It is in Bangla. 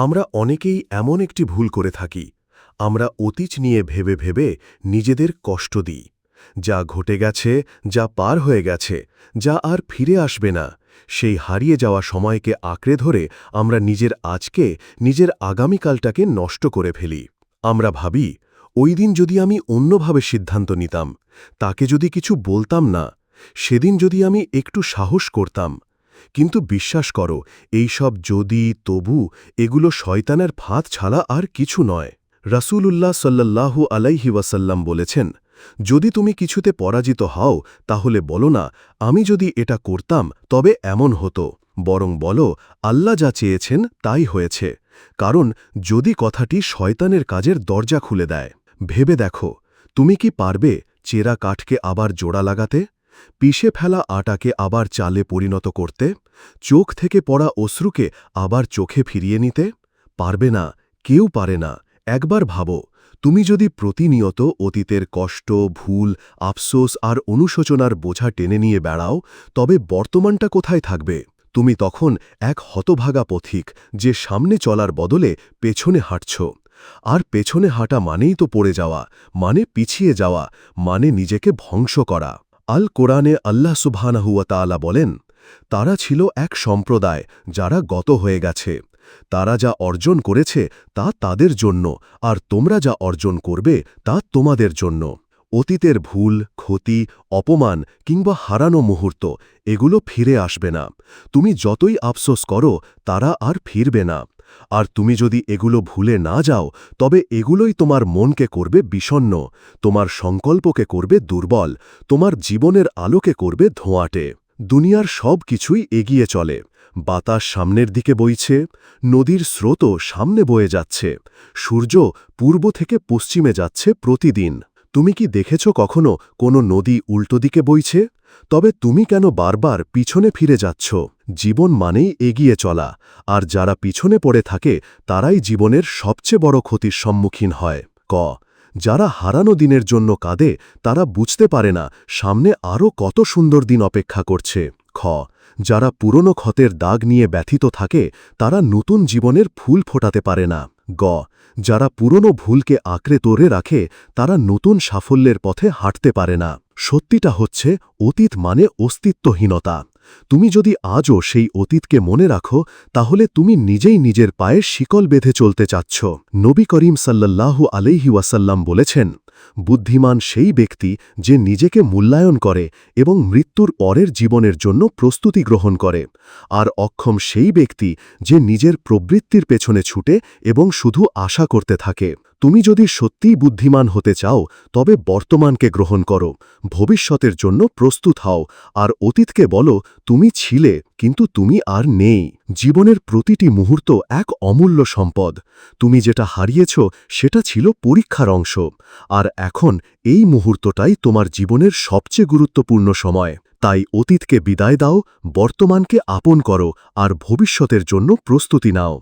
আমরা অনেকেই এমন একটি ভুল করে থাকি। আমরা অতীত নিয়ে ভেবে ভেবে নিজেদের কষ্ট দিই। যা ঘটে গেছে, যা পার হয়ে গেছে, যা আর ফিরে আসবে না, সেই হারিয়ে যাওয়া সময়কে আঁকড়ে ধরে আমরা নিজের আজকে, নিজের আগামীকালটাকে নষ্ট করে ফেলি। আমরা ভাবি, ওই দিন যদি আমি অন্যভাবে সিদ্ধান্ত নিতাম, তাকে যদি কিছু বলতাম না, সেদিন যদি আমি একটু সাহস করতাম কিন্তু বিশ্বাস করো এই সব যদি, তবু এগুলো শয়তানের ফাঁদ ছাড়া আর কিছু নয়। রাসূলুল্লাহ সাল্লাল্লাহু আলাইহি ওয়াসাল্লাম বলেছেন, যদি তুমি কিছুতে পরাজিত হও, তাহলে বলো না, আমি যদি এটা করতাম, তবে এমন হতো। বরং বলো, আল্লাহ যা চেয়েছেন, তাই হয়েছে। কারণ যদি কথাটি শয়তানের কাজের দরজা খুলে দেয়, ভেবে দেখো, তুমি কি পারবে চেরা কাঠকে আবার জোড়া লাগাতে? পিষে ফেলা আটাকে আবার চালে পরিণত করতে, চোখ থেকে পড়া অশ্রুকে আবার চোখে ফিরিয়ে নিতে, পারবে না, কেউ পারে না। একবার ভাবো, তুমি যদি প্রতিনিয়ত অতীতের কষ্ট, ভুল, আফসোস আর অনুশোচনার বোঝা টেনে নিয়ে বেড়াও, তবে বর্তমানটা কোথায় থাকবে? তুমি তখন এক হতভাগা পথিক যে সামনে চলার বদলে পেছনে হাঁটছ। আর পেছনে হাঁটা মানেই তো পড়ে যাওয়া মানে পিছিয়ে যাওয়া মানে নিজেকে ধ্বংস করা। আল কোরআনে আল্লাহ সুবহানাহুয়া তাআলা বলেন, তারা ছিল এক সম্প্রদায় যারা গত হয়ে গেছে। তারা যা অর্জন করেছে তা তাদের জন্য, আর তোমরা যা অর্জন করবে তা তোমাদের জন্য। অতীতের ভুল, ক্ষতি, অপমান কিংবা হারানো মুহূর্ত, এগুলো ফিরে আসবে না। তুমি যতই আফসোস করো, তারা আর ফিরবে না। আর তুমি যদি এগুলো ভুলে না যাও, তবে এগুলোই তোমার মনকে করবে বিষণ্ন তোমার সংকল্পকে করবে দুর্বল, তোমার জীবনের আলোকে করবে ধোঁয়াটে। দুনিয়ার সব কিছুই এগিয়ে চলে। বাতাস সামনের দিকে বইছে, নদীর স্রোত সামনে বয়ে যাচ্ছে, সূর্য পূর্ব থেকে পশ্চিমে যাচ্ছে প্রতিদিন। তুমি কি দেখেছ কখনো কোনো নদী উল্টো দিকে বইছে? তবে তুমি কেন বারবার পিছনে ফিরে যাচ্ছ? জীবন মানেই এগিয়ে চলা, আর যারা পিছনে পড়ে থাকে, তারাই জীবনের সবচেয়ে বড় ক্ষতির সম্মুখীন হয়। ক, যারা হারানো দিনের জন্য কাঁদে, তারা বুঝতে পারে না, সামনে আরও কত সুন্দর দিন অপেক্ষা করছে। খ, যারা পুরনো ক্ষতের দাগ নিয়ে ব্যথিত থাকে, তারা নতুন জীবনের ফুল ফোটাতে পারে না। গ, যারা পুরনো ভুলকে আঁকড়ে তোরে রাখে, তারা নতুন সাফল্যের পথে হাঁটতে পারে না। সত্যিটা হচ্ছে, অতীত মানে অস্তিত্বহীনতা। তুমি যদি আজও সেই অতীতকে মনে রাখো, তাহলে তুমি নিজেই নিজের পায়ে শিকল বেঁধে চলতে চাচ্ছ। নবী করিম সাল্লাল্লাহু আলহি ওয়াসাল্লাম বলেছেন বুদ্ধিমান সেই ব্যক্তি যে নিজেকে মূল্যায়ন করে এবং মৃত্যুর পরের জীবনের জন্য প্রস্তুতি গ্রহণ করে, আর অক্ষম সেই ব্যক্তি যে নিজের প্রবৃত্তির পেছনে ছুটে এবং শুধু আশা করতে থাকে। তুমি যদি সত্যিই বুদ্ধিমান হতে চাও, তবে বর্তমানকে গ্রহণ করো, ভবিষ্যতের জন্য প্রস্তুত হও, আর অতীতকে বলো, তুমি ছিলে, কিন্তু তুমি আর নেই। জীবনের প্রতিটি মুহূর্ত এক অমূল্য সম্পদ। তুমি যেটা হারিয়েছ, সেটা ছিল পরীক্ষার অংশ। আর এখন এই মুহূর্তটাই তোমার জীবনের সবচেয়ে গুরুত্বপূর্ণ সময়। তাই অতীতকে বিদায় দাও, বর্তমানকে আপন করো, আর ভবিষ্যতের জন্য প্রস্তুতি নাও।